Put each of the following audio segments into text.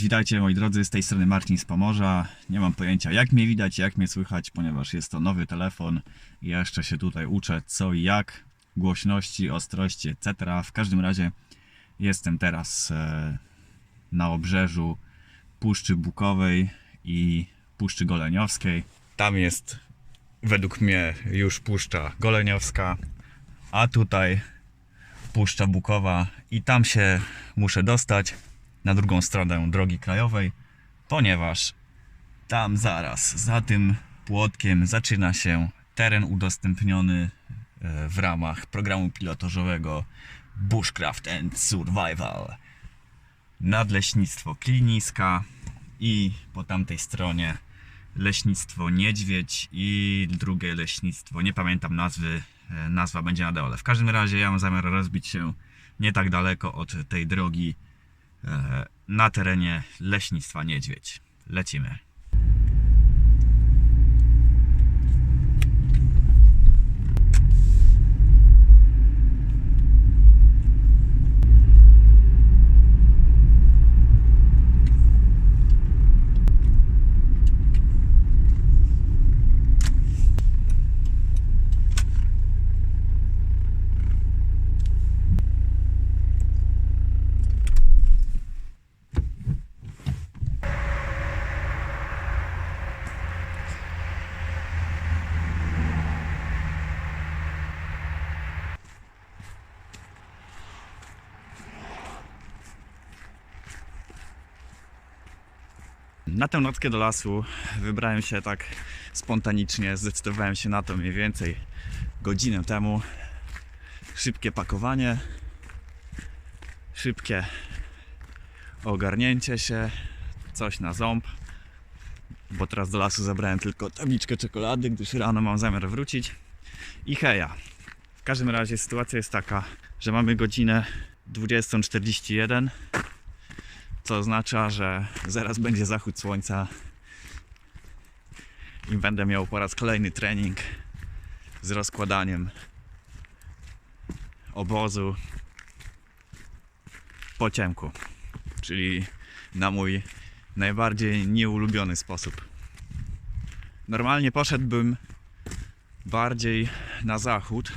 Cześć, witajcie moi drodzy, z tej strony Marcin z Pomorza. Nie mam pojęcia jak mnie widać, jak mnie słychać, ponieważ jest to nowy telefon i jeszcze się tutaj uczę co i jak, głośności, ostrości, etc. W każdym razie jestem teraz e, na obrzeżu Puszczy Bukowej i Puszczy Goleniowskiej. Tam jest według mnie już Puszcza Goleniowska, a tutaj Puszcza Bukowa i tam się muszę dostać na drugą stronę drogi krajowej, ponieważ tam zaraz za tym płotkiem zaczyna się teren udostępniony e, w ramach programu pilotażowego Bushcraft and Survival. Nadleśnictwo Kliniska i po tamtej stronie leśnictwo Niedźwiedź i drugie leśnictwo, nie pamiętam nazwy, e, nazwa będzie na dole. W każdym razie ja mam zamiar rozbić się nie tak daleko od tej drogi na terenie leśnictwa Niedźwiedź. Lecimy. Na tę nockę do lasu wybrałem się tak spontanicznie, zdecydowałem się na to mniej więcej godzinę temu. Szybkie pakowanie, szybkie ogarnięcie się, coś na ząb, bo teraz do lasu zabrałem tylko tabliczkę czekolady, gdyż rano mam zamiar wrócić i heja. W każdym razie sytuacja jest taka, że mamy godzinę 20.41 co oznacza, że zaraz będzie zachód słońca i będę miał po raz kolejny trening z rozkładaniem obozu po ciemku, czyli na mój najbardziej nieulubiony sposób. Normalnie poszedłbym bardziej na zachód,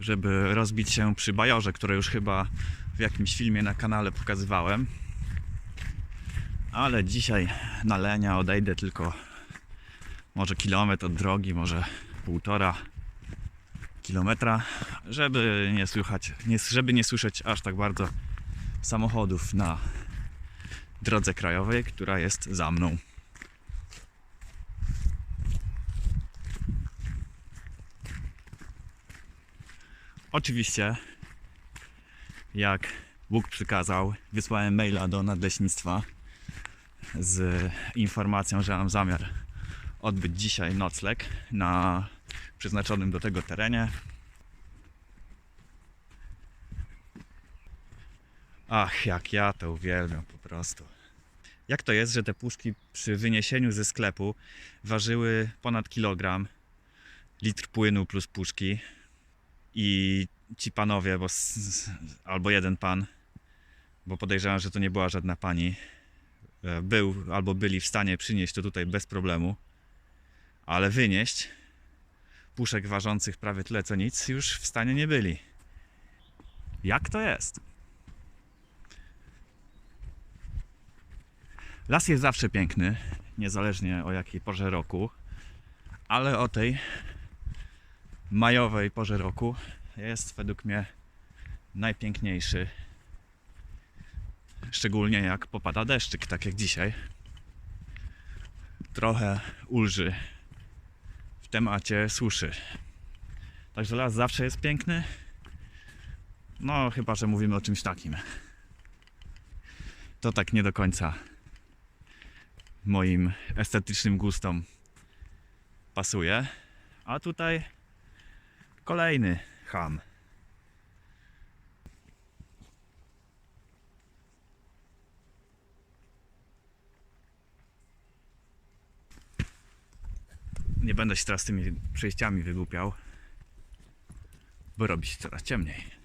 żeby rozbić się przy bajorze, które już chyba w jakimś filmie na kanale pokazywałem. Ale dzisiaj na Lenia odejdę tylko może kilometr od drogi, może półtora kilometra, żeby nie słychać, nie, żeby nie słyszeć aż tak bardzo samochodów na drodze krajowej, która jest za mną. Oczywiście jak Bóg przykazał, wysłałem maila do nadleśnictwa z informacją, że mam zamiar odbyć dzisiaj nocleg na przeznaczonym do tego terenie. Ach, jak ja to uwielbiam po prostu. Jak to jest, że te puszki przy wyniesieniu ze sklepu ważyły ponad kilogram, litr płynu plus puszki i ci panowie, bo albo jeden pan, bo podejrzewam, że to nie była żadna pani, e, był albo byli w stanie przynieść to tutaj bez problemu, ale wynieść puszek ważących prawie tyle co nic już w stanie nie byli. Jak to jest? Las jest zawsze piękny, niezależnie o jakiej porze roku, ale o tej majowej porze roku jest według mnie najpiękniejszy. Szczególnie jak popada deszczyk, tak jak dzisiaj. Trochę ulży w temacie suszy. Także las zawsze jest piękny. No, chyba że mówimy o czymś takim. To tak nie do końca moim estetycznym gustom pasuje. A tutaj kolejny Nie będę się teraz tymi przejściami wygłupiał, bo robi się coraz ciemniej.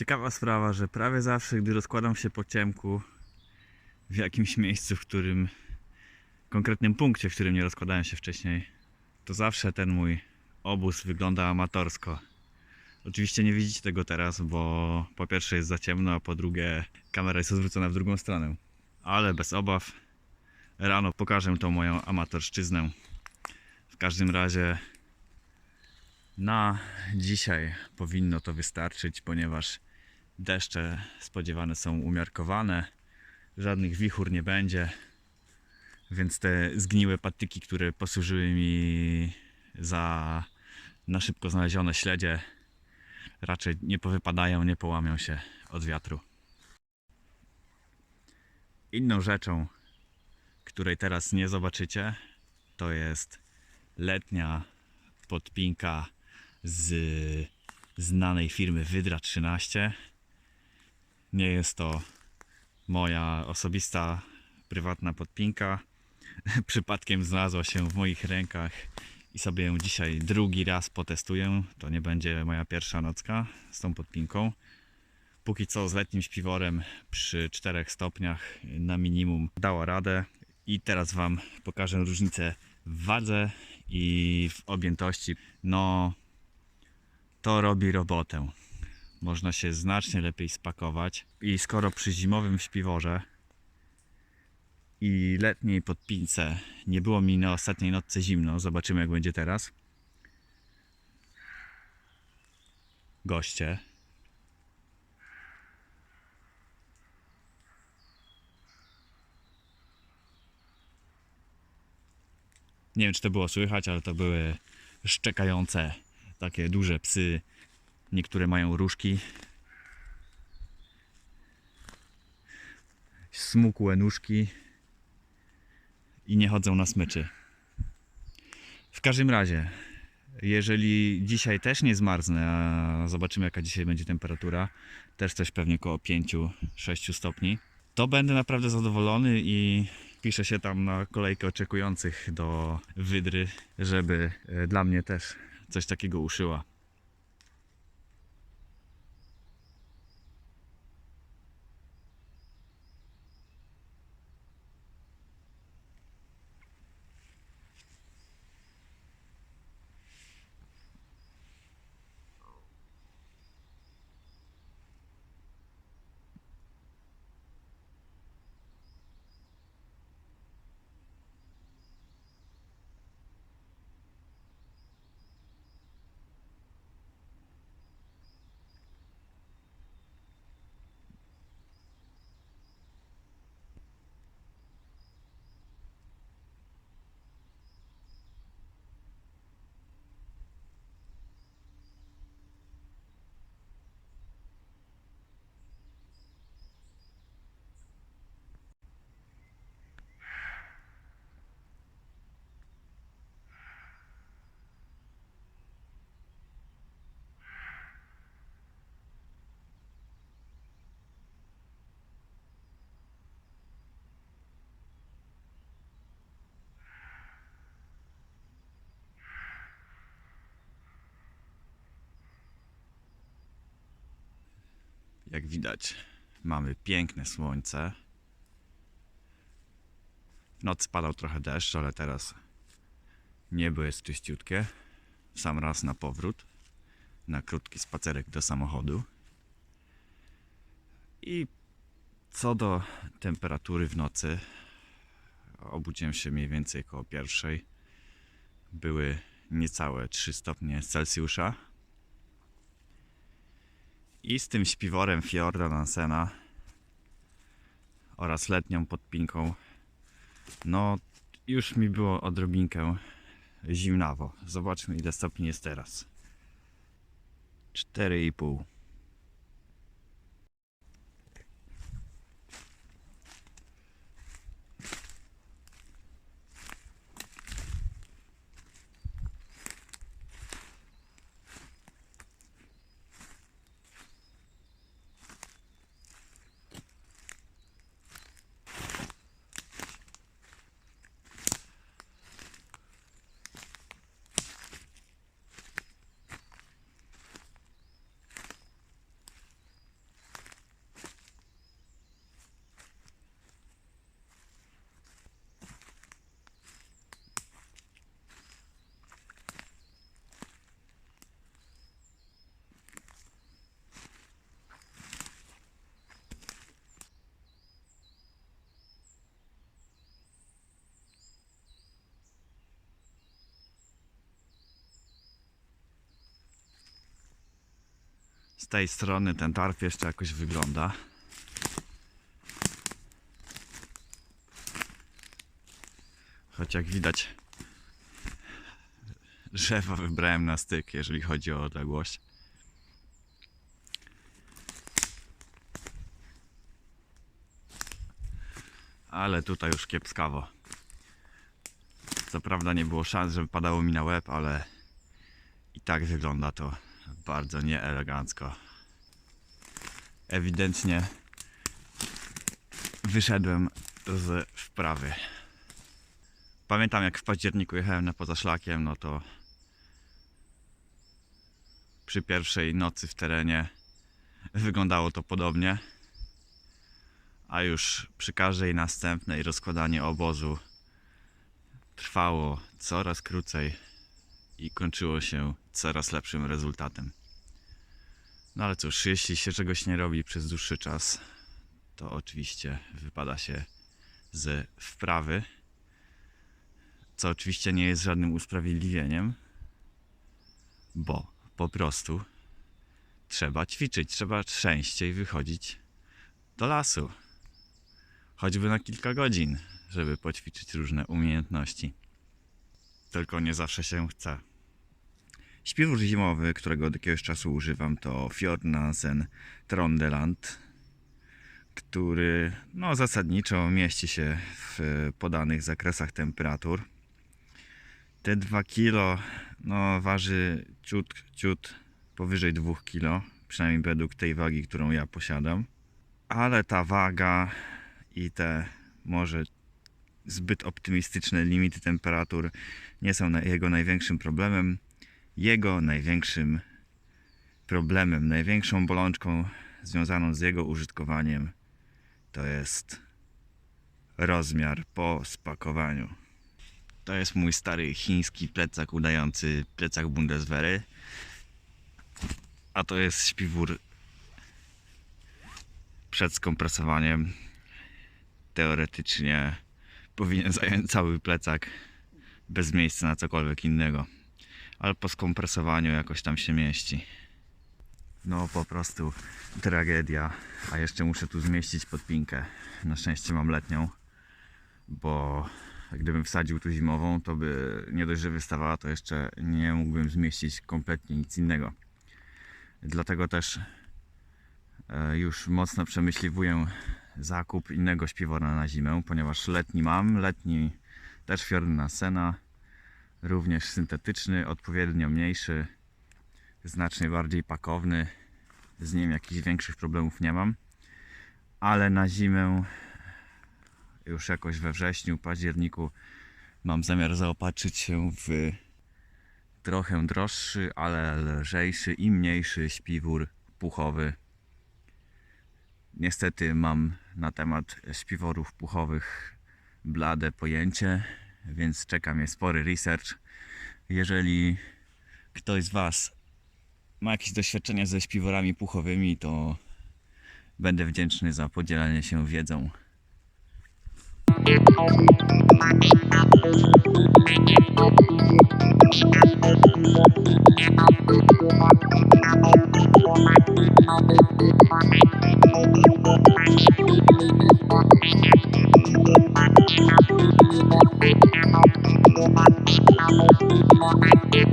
Ciekawa sprawa, że prawie zawsze, gdy rozkładam się po ciemku w jakimś miejscu, w którym konkretnym punkcie, w którym nie rozkładałem się wcześniej, to zawsze ten mój obóz wygląda amatorsko. Oczywiście nie widzicie tego teraz, bo po pierwsze jest za ciemno, a po drugie kamera jest odwrócona w drugą stronę. Ale bez obaw rano pokażę tą moją amatorszczyznę. W każdym razie na dzisiaj powinno to wystarczyć, ponieważ deszcze spodziewane są umiarkowane, żadnych wichur nie będzie, więc te zgniłe patyki, które posłużyły mi za na szybko znalezione śledzie, raczej nie powypadają, nie połamią się od wiatru. Inną rzeczą, której teraz nie zobaczycie, to jest letnia podpinka z znanej firmy Wydra 13. Nie jest to moja osobista, prywatna podpinka. Przypadkiem znalazła się w moich rękach i sobie ją dzisiaj drugi raz potestuję. To nie będzie moja pierwsza nocka z tą podpinką. Póki co z letnim śpiworem przy 4 stopniach na minimum dała radę. I teraz Wam pokażę różnicę w wadze i w objętości. No, to robi robotę. Można się znacznie lepiej spakować. I skoro przy zimowym śpiworze i letniej podpince nie było mi na ostatniej nocce zimno, zobaczymy jak będzie teraz. Goście. Nie wiem, czy to było słychać, ale to były szczekające takie duże psy. Niektóre mają różki. Smukłe nóżki i nie chodzą na smyczy. W każdym razie, jeżeli dzisiaj też nie zmarznę, a zobaczymy jaka dzisiaj będzie temperatura, też coś pewnie około 5-6 stopni, to będę naprawdę zadowolony i piszę się tam na kolejkę oczekujących do wydry, żeby e, dla mnie też coś takiego uszyła. Jak widać, mamy piękne słońce. W nocy padał trochę deszcz, ale teraz niebo jest czyściutkie. Sam raz na powrót, na krótki spacerek do samochodu. I co do temperatury w nocy, obudziłem się mniej więcej koło pierwszej. Były niecałe 3 stopnie Celsjusza. I z tym śpiworem Fjorda Nansena oraz letnią podpinką, no już mi było odrobinkę zimnawo. Zobaczmy ile stopni jest teraz. 4,5. Z tej strony ten tarp jeszcze jakoś wygląda. Choć jak widać, drzewa wybrałem na styk, jeżeli chodzi o odległość. Ale tutaj już kiepskawo. Co prawda nie było szans, żeby padało mi na łeb, ale i tak wygląda to bardzo nieelegancko. Ewidentnie wyszedłem z wprawy. Pamiętam jak w październiku jechałem na poza szlakiem, no to przy pierwszej nocy w terenie wyglądało to podobnie. A już przy każdej następnej rozkładanie obozu trwało coraz krócej i kończyło się coraz lepszym rezultatem. No ale cóż, jeśli się czegoś nie robi przez dłuższy czas, to oczywiście wypada się z wprawy, co oczywiście nie jest żadnym usprawiedliwieniem, bo po prostu trzeba ćwiczyć, trzeba częściej wychodzić do lasu, choćby na kilka godzin, żeby poćwiczyć różne umiejętności. Tylko nie zawsze się chce. Śpiwór zimowy, którego od jakiegoś czasu używam, to Fjordnansen Trondeland, który no, zasadniczo mieści się w podanych zakresach temperatur. Te 2 kg no, waży ciut, ciut powyżej 2 kg, przynajmniej według tej wagi, którą ja posiadam. Ale ta waga i te może zbyt optymistyczne limity temperatur nie są jego największym problemem. Jego największym problemem, największą bolączką związaną z jego użytkowaniem to jest rozmiar po spakowaniu. To jest mój stary chiński plecak udający plecak Bundeswehry. A to jest śpiwór przed skompresowaniem. Teoretycznie powinien zająć cały plecak bez miejsca na cokolwiek innego. Ale po skompresowaniu jakoś tam się mieści. No po prostu tragedia. A jeszcze muszę tu zmieścić podpinkę. Na szczęście mam letnią, bo gdybym wsadził tu zimową, to by nie dość, że wystawała, to jeszcze nie mógłbym zmieścić kompletnie nic innego. Dlatego też e, już mocno przemyśliwuję zakup innego śpiwora na zimę, ponieważ letni mam, letni też Fjordna Sena, również syntetyczny, odpowiednio mniejszy, znacznie bardziej pakowny, z nim jakichś większych problemów nie mam, ale na zimę już jakoś we wrześniu, październiku mam zamiar zaopatrzyć się w trochę droższy, ale lżejszy i mniejszy śpiwór puchowy. Niestety mam na temat śpiworów puchowych blade pojęcie, więc czeka mnie spory research. Jeżeli ktoś z Was ma jakieś doświadczenia ze śpiworami puchowymi, to będę wdzięczny za podzielanie się wiedzą. Thank you.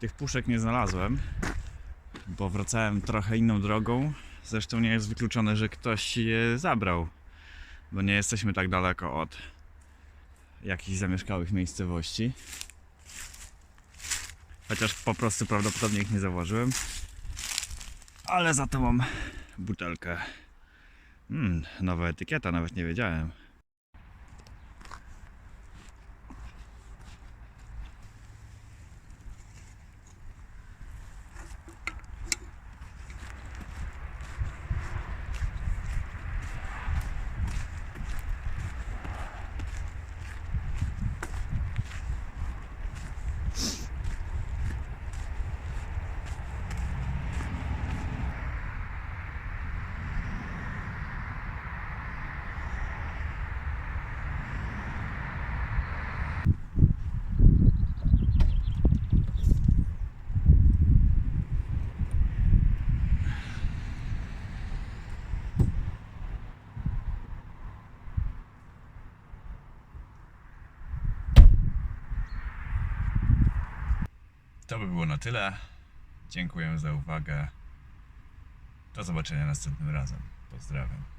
Tych puszek nie znalazłem, bo wracałem trochę inną drogą. Zresztą nie jest wykluczone, że ktoś je zabrał, bo nie jesteśmy tak daleko od jakichś zamieszkałych miejscowości. Chociaż po prostu prawdopodobnie ich nie zauważyłem. Ale za to mam butelkę. Hmm, nowa etykieta, nawet nie wiedziałem. By było na tyle. Dziękuję za uwagę. Do zobaczenia następnym razem. Pozdrawiam.